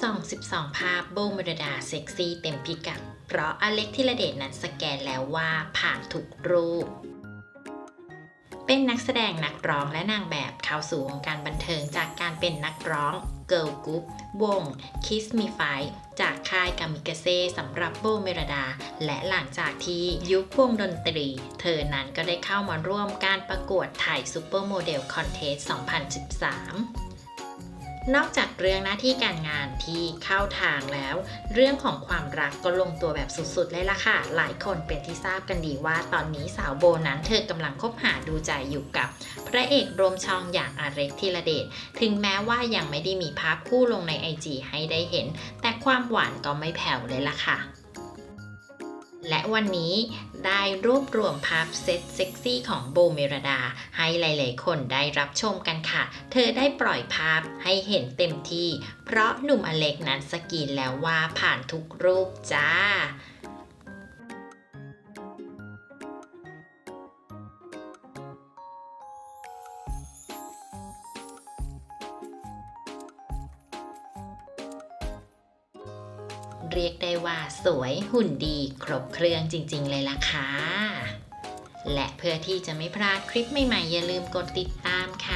ส่อง12ภาพโบเมรดาเซ็กซี่เต็มพิกัด เพราะอเล็กธิระเดชนั้นสแกนแล้วว่าผ่านทุกรูป เป็นนักแสดงนักร้องและนางแบบเข้าสู่วงการบันเทิงจากการเป็นนักร้องเกิร์ลกรุ๊ปวง Kiss Me Five จากค่ายกามิกาเซ่สำหรับโบเมรดา และหลังจากที่ยุควงดนตรี เธอนั้นก็ได้เข้ามาร่วมการประกวดถ่ายซูเปอร์โมเดลคอนเทส 2013 นอกจากเรื่องหน้าที่การงานที่เข้าทางแล้ว เรื่องของความรักก็ลงตัวแบบสุดๆเลยล่ะค่ะ หลายคนเป็นที่ทราบกันดีว่าตอนนี้สาวโบนั้นเธอกำลังคบหาดูใจอยู่กับพระเอกรวมช่องอย่างอาเร็กธีระเดชถึงแม้ว่ายังไม่ได้มีภาพคู่ลงในไอจีให้ได้เห็น แต่ความหวานก็ไม่แผ่วเลยล่ะค่ะ และวันนี้ได้รวบรวมภาพเซตเซ็กซี่ของโบเมรดา ให้หลายๆ คนได้รับชมกันค่ะ เธอได้ปล่อยภาพให้เห็นเต็มที่ เพราะหนุ่มอเล็กนั้นสกรีนแล้วว่าผ่านทุกรูปจ้า เรียกได้ว่าสวยหุ่นดีครบเครื่องจริง ๆ เลยล่ะค่ะ และเพื่อที่จะไม่พลาดคลิปใหม่ๆ อย่าลืมกดติดตามค่ะ